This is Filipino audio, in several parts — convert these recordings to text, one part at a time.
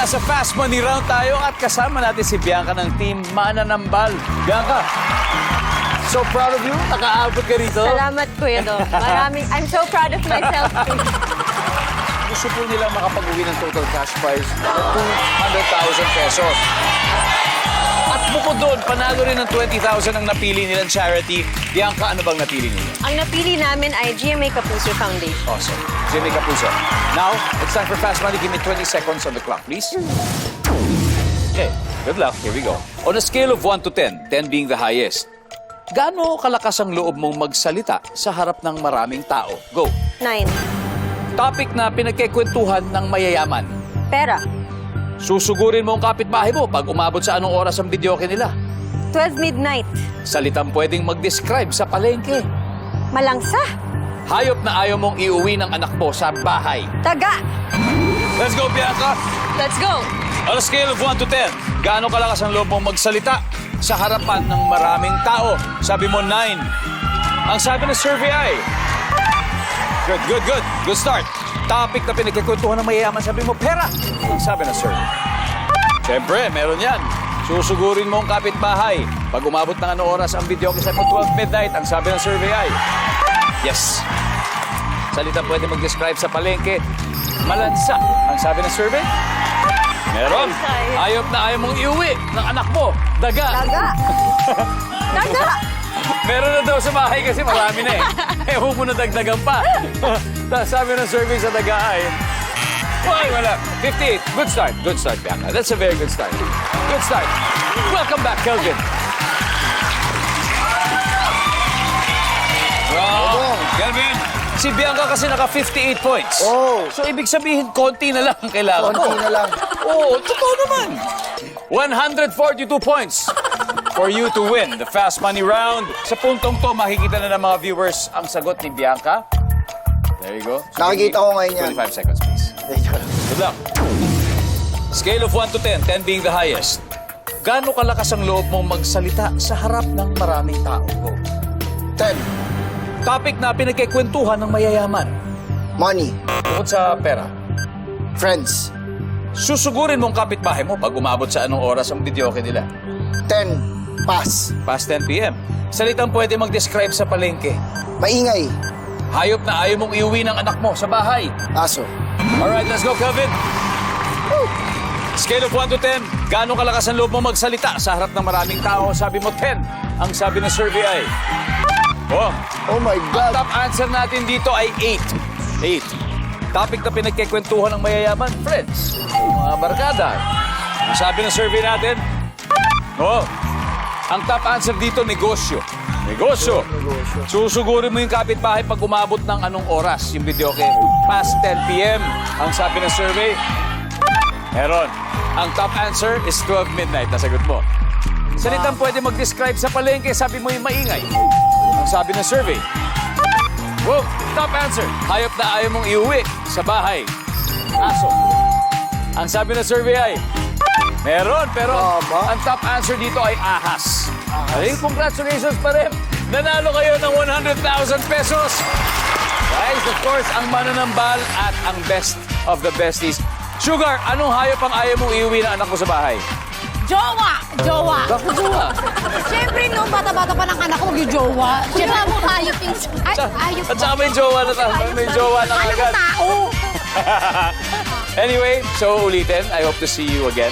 nasa Fast Money Round tayo at kasama natin si Bianca ng team Mananambal. Bianca, so proud of you. Nakaabot ka rito. Salamat, Kuya Dong. Maraming, I'm so proud of myself. Gusto po nila makapag-uwi ng total cash prize na 200,000 pesos. Bukod doon, panalo rin ng 20,000 ang napili nilang charity. Bianca, ano bang napili nila? Ang napili namin ay GMA Kapuso Foundation. Awesome. Jimmy Capuso. Now, it's time for Fast Money. Give me 20 seconds on the clock, please. Okay, good luck. Here we go. On a scale of 1 to 10, 10 being the highest, gaano kalakas ang loob mong magsalita sa harap ng maraming tao? Go. Nine. Topic na pinagkikwentuhan ng mayayaman. Pera. Susugurin mo ang kapitbahay mo pag umabot sa anong oras ang videoke nila. 12 midnight. Salitang pwedeng mag-describe sa palengke. Malangsa. Hayop na ayaw mong iuwi ng anak mo sa bahay. Taga. Let's go, Bianca! Let's go. On a scale of 1 to 10, gaano kalakas ang loob mong magsalita sa harapan ng maraming tao? Sabi mo 9. Ang sabi ng survey ay... Good, good, good. Good start. Topic na pinagkikwentuhan ng mayayaman, sabi mo, pera. Ang sabi ng survey. Siyempre, meron yan. Susugurin mo ang kapitbahay. Pag umabot ng ano oras ang video kasi mo 12 midnight, ang sabi ng survey ay... Yes. Salita pwede mag-describe sa palengke. Malansa. Ang sabi ng survey? Meron. Ay, Ayop na ayaw mong iuwi ng anak mo. Daga. Taga. Taga. Sa bahay kasi marami na eh. Eh, huwag mo na dagdagan pa. Sabi ng survey sa daga ay... Why, wala. 58. Good start. Good start, Bianca. That's a very good start. Good start. Welcome back, Kelvin. Wow. Kelvin, si Bianca kasi naka 58 points. Oh. So, ibig sabihin, konti na lang ang kailangan Konti na lang. Oo, totoo naman. 142 points for you to win the Fast Money Round. Sa puntong to, makikita na ng mga viewers ang sagot ni Bianca. There you go. So, Nakikita ko ngayon yan. 25 seconds, please. Good luck. Scale of 1 to 10, 10 being the highest. Gaano kalakas ang loob mong magsalita sa harap ng maraming tao? Go. 10. Topic na pinagkikwentuhan ng mayayaman. Money. Bukod sa pera. Friends. Susugurin mong kapitbahay mo pag umabot sa anong oras ang videoke nila. 10. Pass. Past 10 p.m. Salitang pwede mag-describe sa palengke. Maingay. Hayop na ayaw mong iuwi ng anak mo sa bahay. Aso. Alright, let's go, Kelvin. Scale of 1 to 10, gaano kalakas ang loob mo magsalita sa harap ng maraming tao? Sabi mo 10. Ang sabi ng survey ay... Oh, Oh my ang God. top answer natin dito ay 8. 8. Topic na pinagkikwentuhan ng mayayaman, friends. Mga barkada. Ang sabi ng survey natin, oh, ang top answer dito, negosyo. Negosyo. Negosyo. Susugurin mo yung kapitbahay pag umabot ng anong oras yung video kay past 10 p.m. Ang sabi ng survey, meron. Ang top answer is 12 midnight. Nasagot mo. Salitang pwede mag-describe sa palengke, sabi mo yung maingay. Ang sabi ng survey, Wow, top answer. Hayop na ayaw mong iuwi sa bahay. Aso. Ang sabi ng survey ay, meron, pero Tama. ang top answer dito ay ahas. Ay, congratulations pa rin. Nanalo kayo ng 100,000 pesos. Guys, of course, ang mananambal at ang best of the besties. Sugar, anong hayop ang ayaw mong iuwi ng anak mo sa bahay? Jowa! Jowa! Bakit jowa? Siyempre, nung bata-bata pa ng anak ko, mag-jowa. Siyempre, mo hayop yung... Ay, hayop At saka may jowa na ta- may jowa na Alam agad. tao! Anyway, so ulitin. I hope to see you again.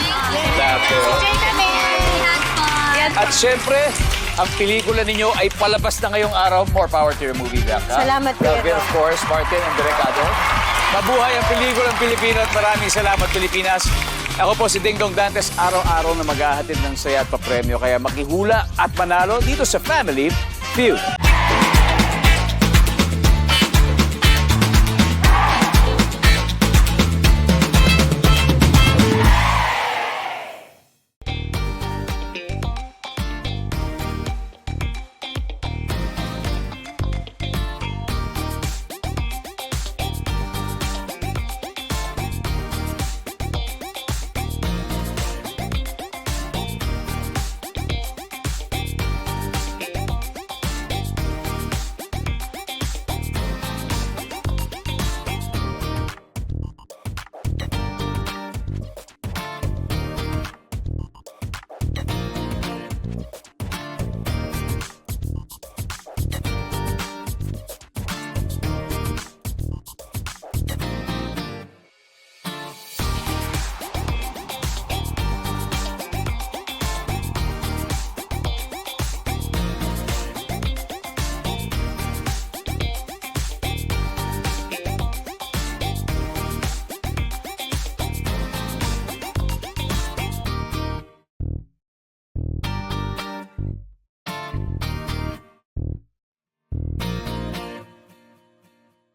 At syempre, ang pelikula ninyo ay palabas na ngayong araw. More power to your movie, Bianca. Salamat, Kelvin, Dong. of course, Martin and Derecado. Mabuhay ang pelikulang Pilipino at maraming salamat, Pilipinas. Ako po si Ding Dong Dantes, araw-araw na maghahatid ng saya at papremyo. Kaya makihula at manalo dito sa Family Feud.